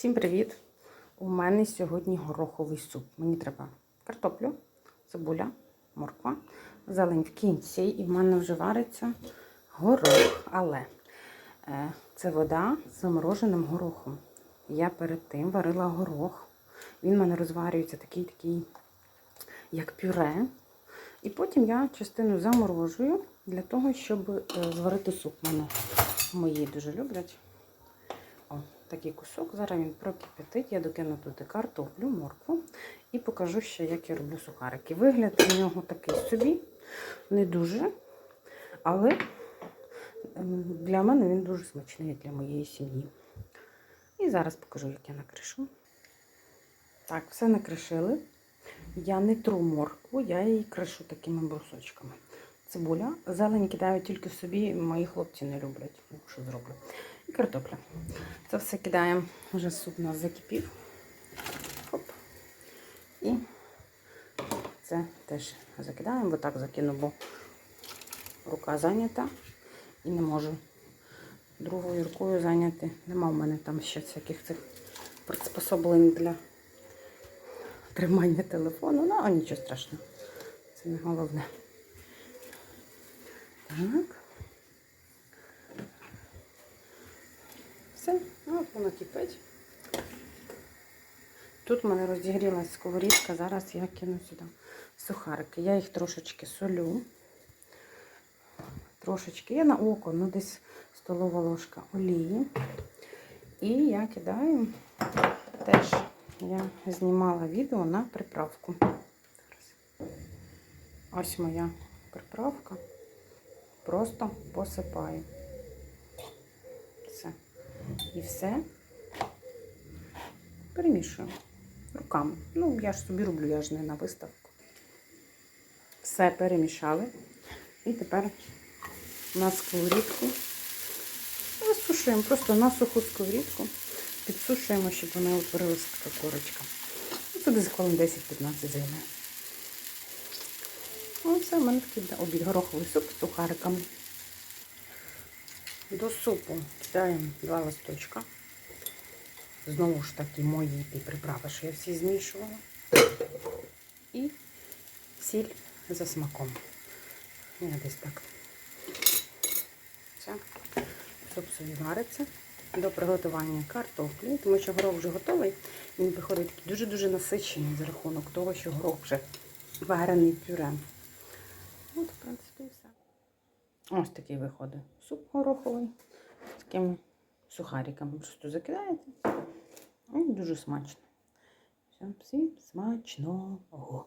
Всім привіт! У мене сьогодні гороховий суп. Мені треба картоплю, цибуля, морква, зелень в кінці, і в мене вже вариться горох. Але е, це вода з замороженим горохом. Я перед тим варила горох. Він в мене розварюється такий, такий, як пюре. І потім я частину заморожую для того, щоб е, зварити суп. Мене мої дуже люблять. О, такий кусок. Зараз він прокипятить. Я докину туди картоплю, моркву і покажу ще, як я роблю сухарики. Вигляд у нього такий собі, не дуже, але для мене він дуже смачний для моєї сім'ї. І зараз покажу, як я накришу. Так, все накришили. Я не тру моркву, я її кришу такими брусочками. Цибуля. Зелень кидаю тільки собі, мої хлопці не люблять. Ну, що зроблю. І картопля. Це все кидаємо, вже суп у нас закипів. Хоп. І це теж закидаємо, бо так закину, бо рука зайнята і не можу другою рукою зайняти. Нема в мене там ще всяких цих приспособлень для тримання телефону. Ну, а нічого страшного. Це не головне. Так. Все, ну, от воно кипить. Тут в мене розігрілась сковорідка, зараз я кину сюди сухарики. Я їх трошечки солю. Трошечки, я на око, ну десь столова ложка олії. І я кидаю, теж я знімала відео на приправку. Ось моя приправка. Просто посипаю. Все. І все перемішую руками. Ну, я ж собі роблю, я ж не на виставку. Все перемішали. І тепер на сковорідку висушуємо просто на суху сковорідку, підсушуємо, щоб вона утворилася така корочка. І туди за хвилин 10-15 займе. Оце в мене такий обід гороховий суп з сухариками. До супу кидаємо два листочка. Знову ж таки, мої ті приправи, що я всі змішувала. І сіль за смаком. Я десь так. Все. Суп собі вариться до приготування картоплі, тому що горох вже готовий. Він виходить дуже-дуже насичений за рахунок того, що горох вже варений пюре. От, в принципі, і все. Ось такий виходить суп гороховий з такими сухариками. Просто закидаєте. І дуже смачно. Всім смачного.